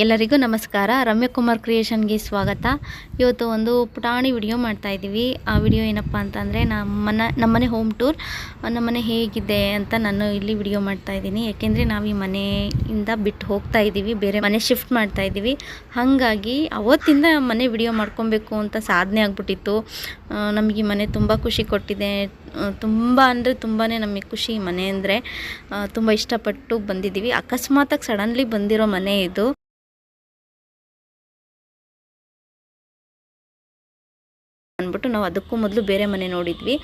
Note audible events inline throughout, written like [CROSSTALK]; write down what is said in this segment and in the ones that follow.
ಎಲ್ಲರಿಗೂ ನಮಸ್ಕಾರ. ರಮ್ಯಕುಮಾರ್ ಕ್ರಿಯೇಷನ್ಗೆ ಸ್ವಾಗತ. ಇವತ್ತು ಒಂದು ಪುಟಾಣಿ ವಿಡಿಯೋ ಮಾಡ್ತಾ ಇದ್ದೀವಿ. ಆ ವಿಡಿಯೋ ಏನಪ್ಪ ಅಂತಂದರೆ ನಮ್ಮನ, ನಮ್ಮನೆ ಹೋಮ್ ಟೂರ್. ನಮ್ಮನೆ ಹೇಗಿದೆ ಅಂತ ನಾನು ಇಲ್ಲಿ ವಿಡಿಯೋ ಮಾಡ್ತಾ ಇದ್ದೀನಿ. ಯಾಕೆಂದರೆ ನಾವು ಈ ಮನೆಯಿಂದ ಬಿಟ್ಟು ಹೋಗ್ತಾ ಇದ್ದೀವಿ. ಬೇರೆ ಮನೆ ಶಿಫ್ಟ್ ಮಾಡ್ತಾ ಇದ್ದೀವಿ. ಹಾಗಾಗಿ ಅವತ್ತಿಂದ ಮನೆ ವಿಡಿಯೋ ಮಾಡ್ಕೊಬೇಕು ಅಂತ ಸಾಧನೆ ಆಗ್ಬಿಟ್ಟಿತ್ತು. ನಮಗೆ ಈ ಮನೆ ತುಂಬ ಖುಷಿ ಕೊಟ್ಟಿದೆ. ತುಂಬ ಅಂದರೆ ತುಂಬಾ ನಮಗೆ ಖುಷಿ ಮನೆ ಅಂದರೆ. ತುಂಬ ಇಷ್ಟಪಟ್ಟು ಬಂದಿದ್ದೀವಿ. ಅಕಸ್ಮಾತಾಗಿ ಸಡನ್ಲಿ ಬಂದಿರೋ ಮನೆ ಇದು. ಅಂದ್ಬಿಟ್ಟು ನಾವು ಅದಕ್ಕೂ ಮೊದಲು ಬೇರೆ ಮನೆ ನೋಡಿದ್ವಿ.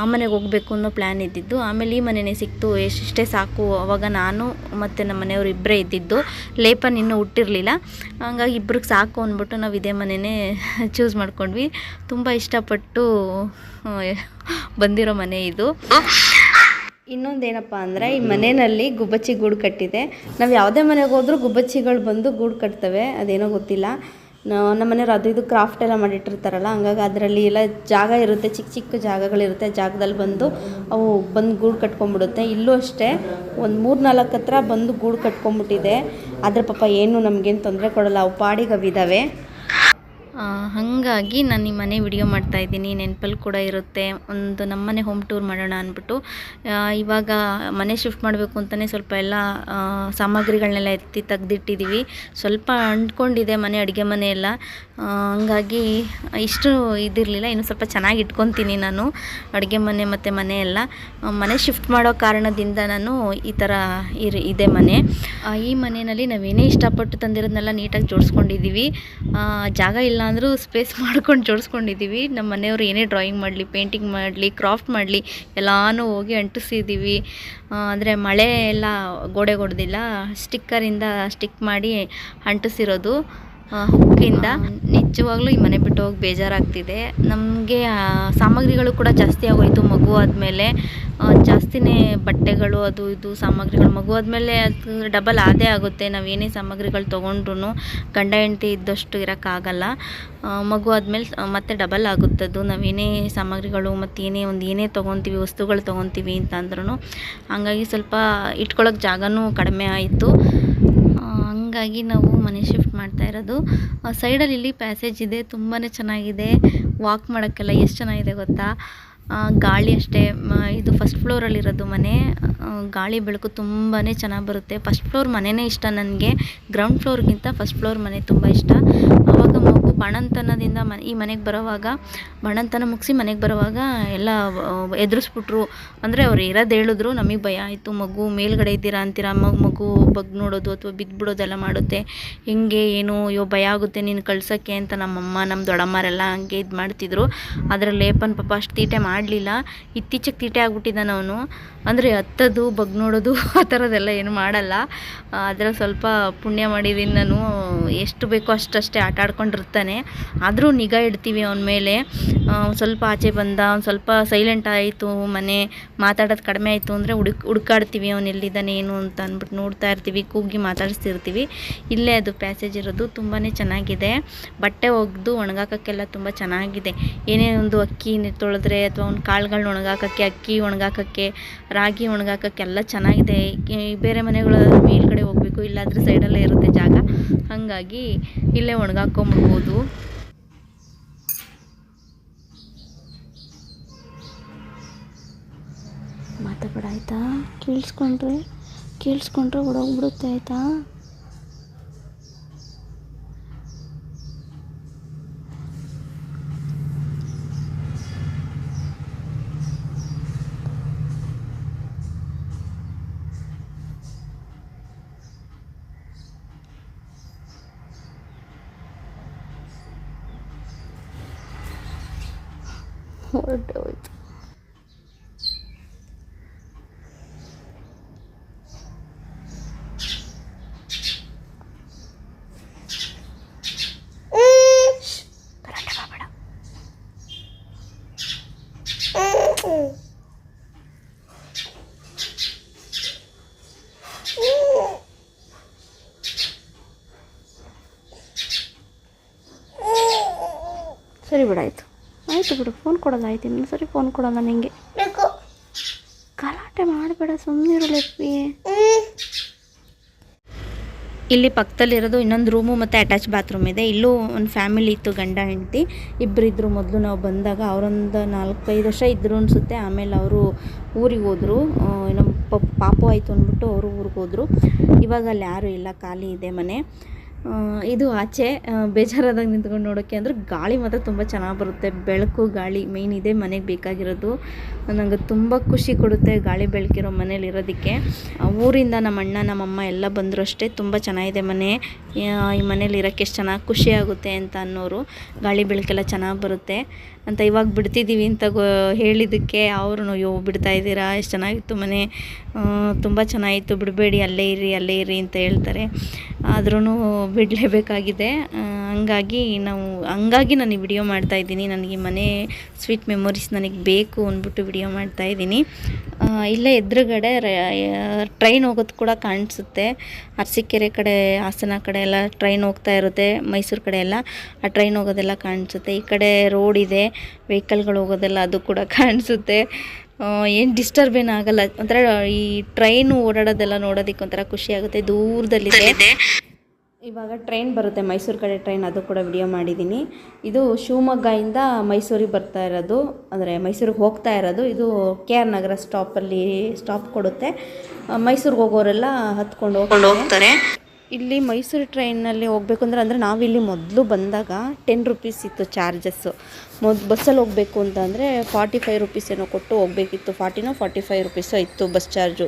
ಆ ಮನೆಗೆ ಹೋಗಬೇಕು ಅನ್ನೋ ಪ್ಲ್ಯಾನ್ ಇದ್ದಿದ್ದು. ಆಮೇಲೆ ಈ ಮನೆನೇ ಸಿಕ್ತು. ಎಷ್ಟಿಷ್ಟೇ ಸಾಕು. ಅವಾಗ ನಾನು ಮತ್ತು ನಮ್ಮ ಮನೆಯವರು ಇಬ್ಬರೇ ಇದ್ದಿದ್ದು. ಲೇಪನ್ ಇನ್ನೂ ಹುಟ್ಟಿರಲಿಲ್ಲ. ಹಂಗಾಗಿ ಇಬ್ರಿಗೆ ಸಾಕು ಅಂದ್ಬಿಟ್ಟು ನಾವು ಇದೇ ಮನೆಯೇ ಚೂಸ್ [LAUGHS] ಮಾಡ್ಕೊಂಡ್ವಿ. ತುಂಬ ಇಷ್ಟಪಟ್ಟು ಬಂದಿರೋ ಮನೆ ಇದು. ಇನ್ನೊಂದೇನಪ್ಪ ಅಂದರೆ ಈ ಮನೆಯಲ್ಲಿ ಗುಬ್ಬಚ್ಚಿ ಗೂಡು ಕಟ್ಟಿದೆ. ನಾವು ಯಾವುದೇ ಮನೆಗೆ ಹೋದರೂ ಗುಬ್ಬಚ್ಚಿಗಳು ಬಂದು ಗೂಡು ಕಟ್ತವೆ. ಅದೇನೋ ಗೊತ್ತಿಲ್ಲ. ನಮ್ಮ ಮನೆಯವ್ರು ಅದು ಇದು ಕ್ರಾಫ್ಟ್ ಎಲ್ಲ ಮಾಡಿಟ್ಟಿರ್ತಾರಲ್ಲ, ಹಂಗಾಗಿ ಅದರಲ್ಲಿ ಎಲ್ಲ ಜಾಗ ಇರುತ್ತೆ, ಚಿಕ್ಕ ಚಿಕ್ಕ ಜಾಗಗಳಿರುತ್ತೆ ಜಾಗದಲ್ಲಿ ಬಂದು ಅವು ಬಂದು ಗೂಡು ಕಟ್ಕೊಂಡ್ಬಿಡುತ್ತೆ. ಇಲ್ಲೂ ಅಷ್ಟೇ, ಒಂದು ಮೂರು ನಾಲ್ಕು ಹತ್ರ ಬಂದು ಗೂಡು ಕಟ್ಕೊಂಡ್ಬಿಟ್ಟಿದೆ. ಆದರೆ ಪಾಪ ಏನು ನಮಗೇನು ತೊಂದರೆ ಕೊಡಲ್ಲ, ಅವು ಪಾಡಿಗೆ ಹಾಗಾಗಿ ನಾನು ಈ ಮನೆ ವಿಡಿಯೋ ಮಾಡ್ತಾ ಇದ್ದೀನಿ. ನೆನಪಲ್ಲಿ ಕೂಡ ಇರುತ್ತೆ. ಒಂದು ನಮ್ಮನೆ ಹೋಮ್ ಟೂರ್ ಮಾಡೋಣ ಅಂದ್ಬಿಟ್ಟು. ಇವಾಗ ಮನೆ ಶಿಫ್ಟ್ ಮಾಡಬೇಕು ಅಂತಲೇ ಸ್ವಲ್ಪ ಎಲ್ಲ ಸಾಮಗ್ರಿಗಳನ್ನೆಲ್ಲ ಎತ್ತಿ ತೆಗೆದಿಟ್ಟಿದ್ದೀವಿ ಸ್ವಲ್ಪ ಅಂಟ್ಕೊಂಡಿದೆ ಮನೆ, ಅಡುಗೆ ಮನೆ ಎಲ್ಲ. ಹಂಗಾಗಿ ಇಷ್ಟು ಇದಿರಲಿಲ್ಲ. ಇನ್ನು ಸ್ವಲ್ಪ ಚೆನ್ನಾಗಿ ಇಟ್ಕೊತೀನಿ ನಾನು. ಅಡುಗೆ ಮನೆ ಮತ್ತು ಮನೆ ಎಲ್ಲ. ಮನೆ ಶಿಫ್ಟ್ ಮಾಡೋ ಕಾರಣದಿಂದ ನಾನು ಈ ಥರ ಇರ್, ಇದೆ ಮನೆ. ಈ ಮನೆಯಲ್ಲಿ ನಾವೇನೇ ಇಷ್ಟಪಟ್ಟು ತಂದಿರೋದನ್ನೆಲ್ಲ ನೀಟಾಗಿ ಜೋಡಿಸ್ಕೊಂಡಿದ್ದೀವಿ ಜಾಗ ಇಲ್ಲ ಅಂದರೂ ಸ್ಪೇಸ್ [LAUGHS] ಮಾಡ್ಕೊಂಡು ಜೋಡಿಸ್ಕೊಂಡಿದ್ದೀವಿ ನಮ್ಮ ಮನೆಯವರು ಏನೇ ಡ್ರಾಯಿಂಗ್ ಮಾಡಲಿ ಪೇಂಟಿಂಗ್ ಮಾಡಲಿ ಕ್ರಾಫ್ಟ್ ಮಾಡಲಿ, ಎಲ್ಲಾನು ಹೋಗಿ ಅಂಟಿಸಿದ್ದೀವಿ ಅಂದರೆ ಮಳೆ ಎಲ್ಲ ಗೋಡೆ ಹೊಡೆದಿಲ್ಲ ಸ್ಟಿಕ್ಕರಿಂದ ಸ್ಟಿಕ್ ಮಾಡಿ ಅಂಟಿಸಿರೋದು. ಹುಕ್ಕಿಂದ ನಿಜವಾಗ್ಲೂ ಈ ಮನೆ ಬಿಟ್ಟು ಹೋಗಿ ಬೇಜಾರಾಗ್ತಿದೆ. ನಮಗೆ ಸಾಮಗ್ರಿಗಳು ಕೂಡ ಜಾಸ್ತಿ ಆಗೋಯ್ತು. ಮಗು ಆದಮೇಲೆ ಜಾಸ್ತಿನೇ ಬಟ್ಟೆಗಳು, ಅದು ಇದು ಸಾಮಗ್ರಿಗಳು. ಮಗು ಆದಮೇಲೆ ಅದು ಡಬಲ್ ಆದೇ ಆಗುತ್ತೆ. ನಾವು ಏನೇ ಸಾಮಗ್ರಿಗಳು ತೊಗೊಂಡ್ರು ಗಂಡ ಹೆಂಡತಿ ಇದ್ದಷ್ಟು ಇರೋಕ್ಕಾಗಲ್ಲ. ಮಗು ಆದಮೇಲೆ ಮತ್ತೆ ಡಬಲ್ ಆಗುತ್ತದು. ನಾವೇನೇ ಸಾಮಗ್ರಿಗಳು ಮತ್ತು ಏನೇ ಒಂದು ಏನೇ ತೊಗೊತೀವಿ, ವಸ್ತುಗಳು ತೊಗೊತೀವಿ ಅಂತ ಅಂದ್ರೂ ಹಂಗಾಗಿ ಸ್ವಲ್ಪ ಇಟ್ಕೊಳ್ಳೋಕೆ ಜಾಗವೂ ಕಡಿಮೆ ಆಯಿತು. ಹಂಗಾಗಿ ನಾವು ಮನೆ ಶಿಫ್ಟ್ ಮಾಡ್ತಾ ಇರೋದು. ಸೈಡಲ್ಲಿ ಇಲ್ಲಿ ಪ್ಯಾಸೇಜ್ ಇದೆ ತುಂಬಾ ಚೆನ್ನಾಗಿದೆ. ವಾಕ್ ಮಾಡೋಕ್ಕೆಲ್ಲ ಎಷ್ಟು ಚೆನ್ನಾಗಿದೆ ಗೊತ್ತಾ? ಗಾಳಿ ಅಷ್ಟೇ ಇದು ಫಸ್ಟ್ ಫ್ಲೋರಲ್ಲಿರೋದು ಮನೆ. ಗಾಳಿ, ಬೆಳಕು ತುಂಬಾ ಚೆನ್ನಾಗಿ ಬರುತ್ತೆ. ಫಸ್ಟ್ ಫ್ಲೋರ್ ಮನೆಯೇ ಇಷ್ಟ ನನಗೆ. ಗ್ರೌಂಡ್ ಫ್ಲೋರ್ಗಿಂತ ಫಸ್ಟ್ ಫ್ಲೋರ್ ಮನೆ ತುಂಬ ಇಷ್ಟ. ಆವಾಗ ಮಗು ಬಾಣಂತನದಿಂದ ಮ, ಈ ಮನೆಗೆ ಬರೋವಾಗ, ಬಾಣಂತನ ಮುಗಿಸಿ ಮನೆಗೆ ಬರೋವಾಗ ಎಲ್ಲ ಎದುರಿಸ್ಬಿಟ್ರು. ಅಂದರೆ ಅವ್ರು ಇರೋದು ಹೇಳಿದ್ರು, ನಮಗೆ ಭಯ ಆಯಿತು, ಮಗು ಮೇಲ್ಗಡೆ ಇದ್ದೀರಾ ಅಂತೀರಾ? ಮಗು ಮಗು ಬಗ್ ನೋಡೋದು ಅಥವಾ ಬಿದ್ದುಬಿಡೋದೆಲ್ಲ ಮಾಡುತ್ತೆ. ಹೆಂಗೆ, ಏನು? ಅಯ್ಯೋ, ಭಯ ಆಗುತ್ತೆ ನೀನು ಕಳ್ಸೋಕ್ಕೆ ಅಂತ ನಮ್ಮಮ್ಮ ನಮ್ಮ ದೊಡ್ಡಮ್ಮರೆಲ್ಲ ಹಂಗೆ ಇದು ಮಾಡ್ತಿದ್ರು. ಅದರ ಲೇಪನ್ ಪಾಪ ಅಷ್ಟು ತೀಟೆ ಮಾಡಲಿಲ್ಲ. ಇತ್ತೀಚೆಗೆ ತೀಟೆ ಆಗಿಬಿಟ್ಟಿದ್ದಾನೆ ಅವನು. ಅಂದರೆ ಹತ್ತದು, ಬಗ್ ನೋಡೋದು [LAUGHS] ಆ ಥರದ್ದೆಲ್ಲ ಏನು ಮಾಡಲ್ಲ. ಅದ್ರಲ್ಲಿ ಸ್ವಲ್ಪ ಪುಣ್ಯ ಮಾಡಿದ್ದೀನಿ ನಾನು. ಎಷ್ಟು ಬೇಕೋ ಅಷ್ಟಷ್ಟೇ ಆಟ ಆಡ್ಕೊಂಡಿರ್ತಾನೆ ಆದರೂ ನಿಗಾ ಇಡ್ತೀವಿ ಅವನ ಮೇಲೆ. ಸ್ವಲ್ಪ ಆಚೆ ಬಂದ ಅವ್ನು ಸ್ವಲ್ಪ ಸೈಲೆಂಟ್ ಆಯಿತು, ಮನೆ ಮಾತಾಡೋದು ಕಡಿಮೆ ಆಯಿತು ಅಂದರೆ ಹುಡುಕ್, ಹುಡುಕಾಡ್ತೀವಿ ಅವನು ಎಲ್ಲಿದ್ದಾನೆ, ಏನು ಅಂತ ಅಂದ್ಬಿಟ್ಟು ನೋಡ್ತಾ ಇರ್ತೀವಿ, ಕೂಗಿ ಮಾತಾಡಿಸ್ತಿರ್ತೀವಿ. ಇಲ್ಲೇ ಅದು ಪ್ಯಾಸೇಜ್ ಇರೋದು ತುಂಬಾ ಚೆನ್ನಾಗಿದೆ. ಬಟ್ಟೆ ಒಗೆದು ಒಣಗಾಕೋಕ್ಕೆಲ್ಲ ತುಂಬ ಚೆನ್ನಾಗಿದೆ. ಏನೇ ಒಂದು ಅಕ್ಕಿ ತೊಳೆದ್ರೆ ಅಥವಾ ಅವ್ನ ಕಾಳುಗಳನ್ನ ಒಣಗಾಕೋಕ್ಕೆ, ಅಕ್ಕಿ ಒಣಗಾಕೋಕ್ಕೆ, ರಾಗಿ ಒಣಗಾಕೋಕ್ಕೆಲ್ಲ ಚೆನ್ನಾಗಿದೆ. ಬೇರೆ ಮನೆಗಳ ಮೇಲ್ಗಡೆ ಹೋಗಬೇಕು, ಇಲ್ಲಾಂದರೆ ಸೈಡಲ್ಲೇ ಇರುತ್ತೆ ಜಾಗ. ಹಾಗಾಗಿ ಇಲ್ಲೇ ಒಣಗಾಕೊಂಬಿಡ್ಬೋದು. ಮಾತಾಡ ಆಯಿತಾ? ಕೇಳಿಸ್ಕೊಂಡ್ರೆ ಕೇಳಿಸ್ಕೊಂಡ್ರೆ ಹೊಡೋಗ್ಬಿಡುತ್ತೆ ಆಯಿತಾ? ಹೊರಟೋಯ್ತು ಗಲಾಟೆ ಮಾಡ್ಬೇಡ. ಸರಿ ಬಿಡಾಯ್ತು ಆಯಿತು ಬಿಡು ಫೋನ್ ಕೊಡೋಲ್ಲ ಆಯ್ತು ಇನ್ನೊಂದು ಸರಿ ಫೋನ್ ಕೊಡೋಲ್ಲ ನಿಂಗೆ. ಗಲಾಟೆ ಮಾಡಬೇಡ ಸುಮ್ಮನಿರು ಲೆಪ್ಪಿ. ಇಲ್ಲಿ ಪಕ್ಕದಲ್ಲಿರೋದು ಇನ್ನೊಂದು ರೂಮು ಮತ್ತು ಅಟ್ಯಾಚ್ ಬಾತ್ರೂಮ್ ಇದೆ. ಇಲ್ಲೂ ಒಂದು ಫ್ಯಾಮಿಲಿ ಇತ್ತು ಗಂಡ ಹೆಂಡತಿ. ಇಬ್ಬರಿದ್ದರು ಮೊದಲು ನಾವು ಬಂದಾಗ ಅವರೊಂದು ನಾಲ್ಕೈದು ವರ್ಷ ಇದ್ದರು ಅನಿಸುತ್ತೆ. ಆಮೇಲೆ ಅವರು ಊರಿಗೆ ಹೋದರು. ಏನೋ ಪಾಪು ಆಯಿತು ಅಂದ್ಬಿಟ್ಟು ಅವರು ಊರಿಗೆ ಹೋದರು. ಇವಾಗ ಅಲ್ಲಿ ಯಾರೂ ಇಲ್ಲ ಖಾಲಿ ಇದೆ ಮನೆ. ಇದು ಆಚೆ ಬೇಜಾರಾದಾಗ ನಿಂತ್ಕೊಂಡು ನೋಡೋಕ್ಕೆ ಅಂದರೆ ಗಾಳಿ ಮಾತ್ರ ತುಂಬ ಚೆನ್ನಾಗಿ ಬರುತ್ತೆ. ಬೆಳಕು, ಗಾಳಿ ಮೇಯ್ನ್ ಇದೆ ಮನೆಗೆ ಬೇಕಾಗಿರೋದು. ನನಗೆ ತುಂಬ ಖುಷಿ ಕೊಡುತ್ತೆ ಗಾಳಿ ಬೆಳಕಿರೋ ಮನೇಲಿ ಇರೋದಕ್ಕೆ. ಊರಿಂದ ನಮ್ಮ ಅಣ್ಣ ನಮ್ಮಮ್ಮ ಎಲ್ಲ ಬಂದರೂ ಅಷ್ಟೇ ತುಂಬ ಚೆನ್ನಾಗಿದೆ ಮನೆ. ಈ ಮನೇಲಿ ಇರೋಕ್ಕೆ ಎಷ್ಟು ಚೆನ್ನಾಗಿ ಖುಷಿ ಆಗುತ್ತೆ ಅಂತ ಅನ್ನೋರು ಗಾಳಿ ಬೆಳಕೆಲ್ಲ ಚೆನ್ನಾಗಿ ಬರುತ್ತೆ. ಅಂತ ಇವಾಗ ಬಿಡ್ತಿದ್ದೀವಿ ಅಂತ ಹೇಳಿದ್ದಕ್ಕೆ ಅವರು ಅಯ್ಯೋ, ಬಿಡ್ತಾ ಇದ್ದೀರಾ? ಎಷ್ಟು ಚೆನ್ನಾಗಿತ್ತು ಮನೆ. ತುಂಬ ಚೆನ್ನಾಗಿತ್ತು. ಬಿಡಬೇಡಿ, ಅಲ್ಲೇ ಇರಿ ಅಲ್ಲೇ ಇರಿ ಅಂತ ಹೇಳ್ತಾರೆ. ಆದ್ರೂ ಬಿಡಲೇಬೇಕಾಗಿದೆ. ಹಂಗಾಗಿ ನಾವು, ಹಂಗಾಗಿ ನಾನು ಈ ವಿಡಿಯೋ ಮಾಡ್ತಾ ಇದ್ದೀನಿ. ನನಗೆ ಮನೆ ಸ್ವೀಟ್ ಮೆಮೊರೀಸ್ ನನಗೆ ಬೇಕು ಅಂದ್ಬಿಟ್ಟು ವಿಡಿಯೋ ಮಾಡ್ತಾಯಿದ್ದೀನಿ ಇಲ್ಲೇ ಎದುರುಗಡೆ ಟ್ರೈನ್ ಹೋಗೋದು ಕೂಡ ಕಾಣಿಸುತ್ತೆ. ಅರಸೀಕೆರೆ ಕಡೆ, ಹಾಸನ ಕಡೆ ಎಲ್ಲ ಟ್ರೈನ್ ಹೋಗ್ತಾ ಇರುತ್ತೆ, ಮೈಸೂರು ಕಡೆ ಎಲ್ಲ. ಆ ಟ್ರೈನ್ ಹೋಗೋದೆಲ್ಲ ಕಾಣಿಸುತ್ತೆ. ಈ ಕಡೆ ರೋಡ್ ಇದೆ, ವೆಹಿಕಲ್ಗಳು ಹೋಗೋದೆಲ್ಲ ಅದು ಕೂಡ [LAUGHS] ಕಾಣಿಸುತ್ತೆ. ಏನು ಡಿಸ್ಟರ್ಬ್ ಏನು ಆಗಲ್ಲ. ಒಂಥರ ಈ ಟ್ರೈನು ಓಡಾಡೋದೆಲ್ಲ ನೋಡೋದಕ್ಕೆ ಒಂಥರ ಖುಷಿ ಆಗುತ್ತೆ. ದೂರದಲ್ಲಿದೆ. ಇವಾಗ ಟ್ರೈನ್ ಬರುತ್ತೆ. ಮೈಸೂರು ಕಡೆ ಟ್ರೈನ್ ಅದು ಕೂಡ ವಿಡಿಯೋ ಮಾಡಿದ್ದೀನಿ ಇದು ಶಿವಮೊಗ್ಗದಿಂದ ಮೈಸೂರಿಗೆ ಬರ್ತಾ ಇರೋದು. ಅಂದರೆ ಮೈಸೂರಿಗೆ ಹೋಗ್ತಾ ಇರೋದು. ಇದು ಕೆ ಆರ್ ನಗರ ಸ್ಟಾಪಲ್ಲಿ ಸ್ಟಾಪ್ ಕೊಡುತ್ತೆ. ಮೈಸೂರಿಗೆ ಹೋಗೋರೆಲ್ಲ ಹತ್ಕೊಂಡು ಹೋಗ್ಕೊಂಡು ಹೋಗ್ತಾರೆ. ಇಲ್ಲಿ ಮೈಸೂರು ಟ್ರೈನಲ್ಲಿ ಹೋಗ್ಬೇಕು ಅಂದರೆ ಅಂದರೆ ನಾವಿಲ್ಲಿ ಮೊದಲು ಬಂದಾಗ ಟೆನ್ ರುಪೀಸ್ ಇತ್ತು ಚಾರ್ಜಸ್ಸು ಮೊದ್ ಬಸ್ಸಲ್ಲಿ ಹೋಗಬೇಕು ಅಂತಂದರೆ ಫಾರ್ಟಿ ಫೈವ್ ರುಪೀಸ್ ಏನೋ ಕೊಟ್ಟು ಹೋಗಬೇಕಿತ್ತು. ಫಾರ್ಟಿನೋ ಫಾರ್ಟಿ ಫೈವ್ ರುಪೀಸೋ ಇತ್ತು ಬಸ್ ಚಾರ್ಜು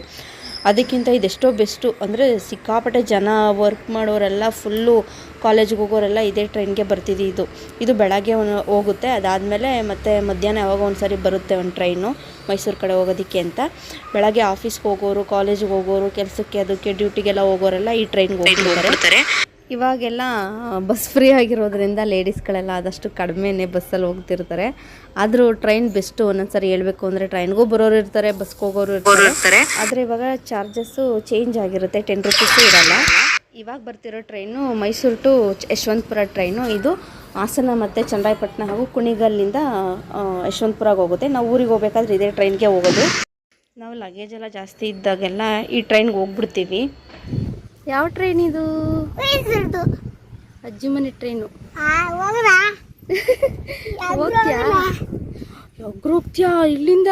ಅದಕ್ಕಿಂತ ಇದೆಷ್ಟೋ ಬೆಸ್ಟು. ಅಂದರೆ ಸಿಕ್ಕಾಪಟ್ಟೆ ಜನ ವರ್ಕ್ ಮಾಡೋರೆಲ್ಲ ಫುಲ್ಲು ಕಾಲೇಜ್ಗೆ ಹೋಗೋರೆಲ್ಲ ಇದೇ ಟ್ರೈನ್ಗೆ ಬರ್ತಿದ್ದು ಇದು. ಇದು ಬೆಳಗ್ಗೆ ಹೋಗುತ್ತೆ. ಅದಾದಮೇಲೆ ಮತ್ತೆ ಮಧ್ಯಾಹ್ನ ಯಾವಾಗ ಒಂದು ಸಾರಿ ಬರುತ್ತೆ ಒಂದು ಟ್ರೈನು ಮೈಸೂರು ಕಡೆ ಹೋಗೋದಕ್ಕೆ ಅಂತ. ಬೆಳಗ್ಗೆ ಆಫೀಸ್ಗೆ ಹೋಗೋರು ಕಾಲೇಜ್ಗೆ ಹೋಗೋರು, ಕೆಲಸಕ್ಕೆ ಅದಕ್ಕೆ ಡ್ಯೂಟಿಗೆಲ್ಲ ಹೋಗೋರೆಲ್ಲ ಈ ಟ್ರೈನ್ಗೆ ಹೋಗ್ಬಿಡ್ತಾರೆ. ಇವಾಗೆಲ್ಲ ಬಸ್ ಫ್ರೀ ಆಗಿರೋದ್ರಿಂದ ಲೇಡೀಸ್ಗಳೆಲ್ಲ ಆದಷ್ಟು ಕಡಿಮೆನೇ ಬಸ್ಸಲ್ಲಿ ಹೋಗ್ತಿರ್ತಾರೆ. ಆದರೂ ಟ್ರೈನ್ ಬೆಸ್ಟು ಒಂದೊಂದ್ಸರಿ ಹೇಳ್ಬೇಕು ಅಂದರೆ ಟ್ರೈನ್ಗೂ ಬರೋರು ಇರ್ತಾರೆ ಬಸ್ಗೆ ಹೋಗೋರು ಇರ್ತಾರೆ. ಆದರೆ ಇವಾಗ ಚಾರ್ಜಸ್ಸು ಚೇಂಜ್ ಆಗಿರುತ್ತೆ ಟೆನ್ ರುಪೀಸು ಇರಲ್ಲ. ಇವಾಗ ಬರ್ತಿರೋ train Mysuru to Yeshwanthpur train ಇದು ಹಾಸನ ಮತ್ತು ಚನ್ನರಾಯಪಟ್ಟಣ ಹಾಗೂ ಕುಣಿಗಲ್ಲಿಂದ ಯಶವಂತಪುರಕ್ಕೆ ಯಶವಂತಪುರಗೆ ಹೋಗುತ್ತೆ. ನಾವು ಊರಿಗೆ ಹೋಗ್ಬೇಕಾದ್ರೆ ಇದೇ ಟ್ರೈನ್ಗೆ ಹೋಗೋದು. ನಾವು ಲಗೇಜ್ ಎಲ್ಲ ಜಾಸ್ತಿ ಇದ್ದಾಗೆಲ್ಲ ಈ ಟ್ರೈನ್ಗೆ ಹೋಗ್ಬಿಡ್ತೀವಿ. ಯಾವ ಟ್ರೈನ್ ಇದು? ಅಜ್ಜಿ ಮನೆ ಟ್ರೈನು ಹೋಗ್ತೀಯಾ? ಯಾವಾಗ ಹೋಗ್ತೀಯಾ ಇಲ್ಲಿಂದ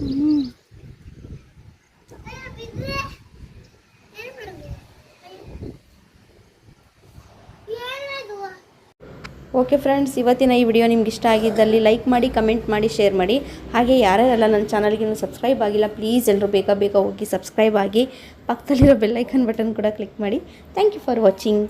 ಹ್ಮ್. ಓಕೆ ಫ್ರೆಂಡ್ಸ್, ಇವತ್ತಿನ ಈ ವಿಡಿಯೋ ನಿಮ್ಗೆ ಇಷ್ಟ ಆಗಿದ್ದಲ್ಲಿ ಲೈಕ್ ಮಾಡಿ, ಕಮೆಂಟ್ ಮಾಡಿ, ಶೇರ್ ಮಾಡಿ. ಹಾಗೆ ಯಾರ್ಯಾರೆಲ್ಲ ನನ್ನ ಚಾನಲ್ಗೆ ಸಬ್ಸ್ಕ್ರೈಬ್ ಆಗಿಲ್ಲ, ಪ್ಲೀಸ್ ಎಲ್ಲರೂ ಬೇಗ ಬೇಗ ಹೋಗಿ ಸಬ್ಸ್ಕ್ರೈಬ್ ಆಗಿ ಪಕ್ಕದಲ್ಲಿರೋ ಬೆಲ್ಲೈಕನ್ ಬಟನ್ ಕೂಡ ಕ್ಲಿಕ್ ಮಾಡಿ. Thank you for watching.